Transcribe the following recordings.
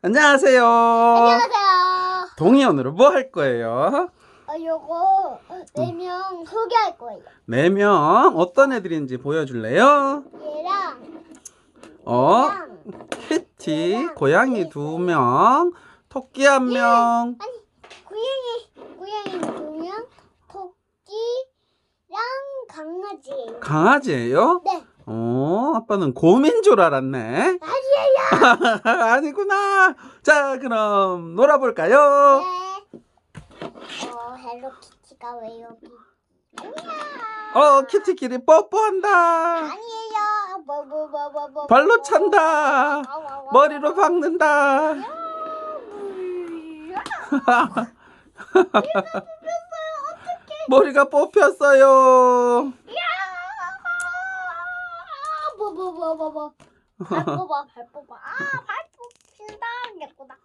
안녕하세요. 안녕하세요. 오늘은 뭐할 거예요? 어, 요거 네 명 소개할 거예요. 네 명 어떤 애들인지 보여줄래요? 얘랑 어, 얘랑 키티, 고양이 두 명, 토끼 한 명. 아니 고양이 고양이 두 명, 토끼랑 강아지. 강아지예요? 네. 어, 아빠는 곰인 줄 알았네. 아니에요. 아니구나. 자, 그럼 놀아볼까요? 네. 어 헬로키티가 왜 여기? 있구나. 어, 키티끼리 뽀뽀한다. 아니에요. 뭐 뭐 뭐 뭐 뭐. 발로 찬다. 머리로 박는다. 머리가 뽑혔어요. 뭐뭐뭐뭐뭐. 발 뽑아 발 뽑아. 아발 뽑힌다. 예쁘다.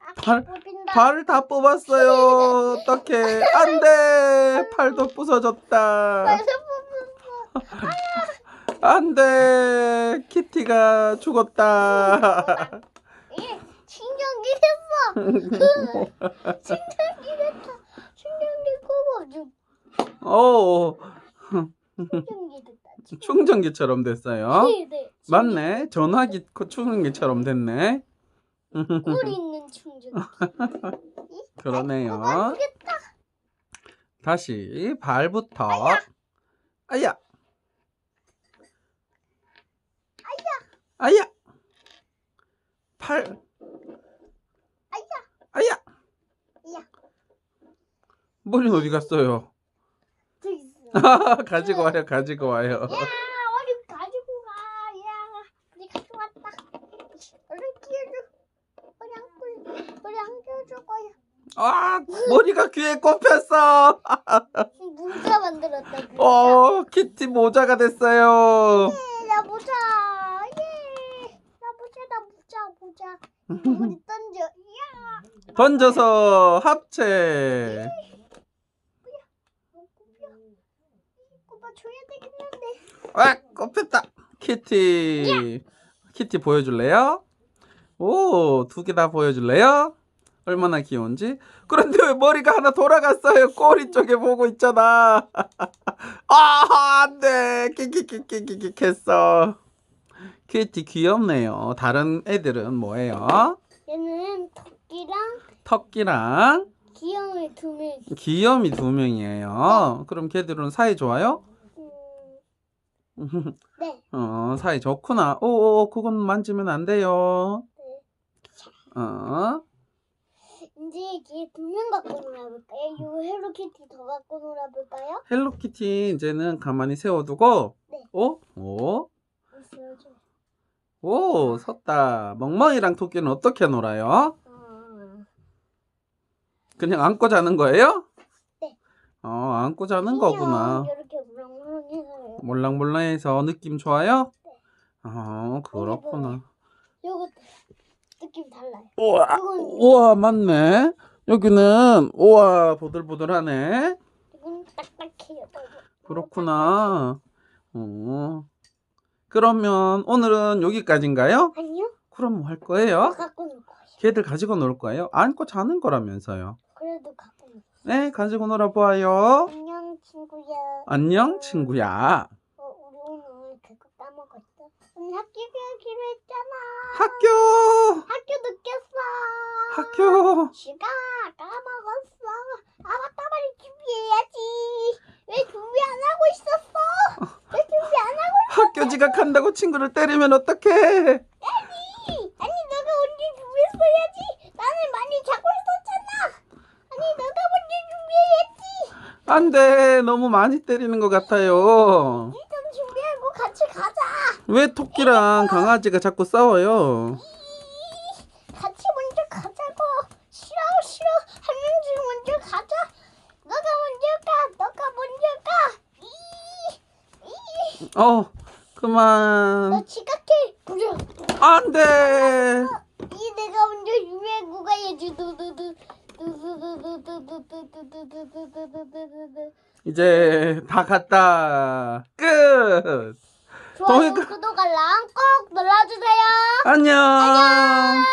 아, 발- 뽑힌다. 발을 다 뽑았어요. 어떡해. 안 돼. 팔도 부서졌다. 발도 뽑혔어. 안 돼. 키티가 죽었다. 예, 충전기 됐어. 충전기 됐다. 충전기 꼽아줘. 오, 충전기. 충전기처럼 됐어요. 네, 네. 맞네. 전화기 코 충전기처럼 됐네. 꿀 있는 충전기. 그러네요. 꼽아주겠다. 다시 발부터. 아야. 아야. 팔. 아야. 아야. 야, 머리는 어디 갔어요? 저 있어. 가지고 와요. 가지고 와요. 야, 어디 가지고 가. 야, 어디 가져왔다. 얼른 끼워줘. 머리 안 끼워. 머리 안 끼워줄 거야. 아, 머리가 귀에 꼽혔어. 모자 만들었다. 어, 키티 모자가 됐어요. 예, 나 모자. 예. 나 모자, 나 모자, 모자. 머리 던져. 야. 던져서 합체. 꼽아 줘야 되겠는데. 아, 꼽혔다. 키티. 키티 보여줄래요? 오, 두 개 다 보여줄래요? 얼마나 귀여운지. 그런데 왜 머리가 하나 돌아갔어요? 꼬리 쪽에 보고 있잖아. 아, 안 돼. 킥킥킥킥킥 했어. 키티 귀엽네요. 다른 애들은 뭐예요? 얘는 토끼랑 토끼랑 귀여움이 두 명. 귀염이 두 명이에요. 그럼 걔들은 사이 좋아요? 음, 네. 어, 사이 좋구나. 오, 그건 만지면 안 돼요. 어, 이제 이게 두명 갖고 놀아볼까요? 요 헬로키티 더 갖고 놀아볼까요? 헬로키티 이제는 가만히 세워두고, 네. 오, 오, 보여줘. 오, 섰다. 멍멍이랑 토끼는 어떻게 놀아요? 어, 그냥 안고 자는 거예요? 네. 어, 안고 자는 거구나. 이렇게 물렁물렁해서요. 몰랑몰랑해서 느낌 좋아요? 네. 어, 그렇구나. 요거 느낌 달라요. 우와, 이건 우와, 맞네. 여기는, 우와, 보들보들하네. 이건 딱딱해요. 그렇구나. 어. 그러면 오늘은 여기까지인가요? 아니요? 그럼 뭐할더 거예요? 갖고 놀 거예요. 걔들 가지고 놀 거예요? 안고 자는 거라면서요. 그래도 갖고 놀. 네, 가지고 놀아 보아요. 안녕 친구야. 안녕, 친구야. 어, 우리 오늘 그거 까먹었어. 오늘 학교 가기로 했잖아. 학교! 학교 늦겠어. 학교! 시가 까먹었어. 아 맞다 말이 준비해야지. 왜 준비 안 하고 있었어? 왜 준비 안 하고 학교 지각한다고 친구를 때리면 어떡해? 있니? 아니 너가 언제 준비했어야지. 나는 많이 자고 있었잖아. 아니 너가 먼저 준비해야지. 안 돼. 너무 많이 때리는 것 같아요. 일단 준비하고 같이 가자. 왜 토끼랑 강아지가 자꾸 싸워요? 같이 먼저 가자고. 싫어 싫어. 한 명씩 먼저 가자. 너가 먼저 가. 너가 먼저 가. 이. 이. 어, 그만. 너 지각해. 그래. 안 돼. 이 내가 먼저 유해구가 해야지. 두두두. 이제 다 갔다. 끝. 좋아요, 구독, 알람 꼭 눌러주세요. 안녕. 안녕.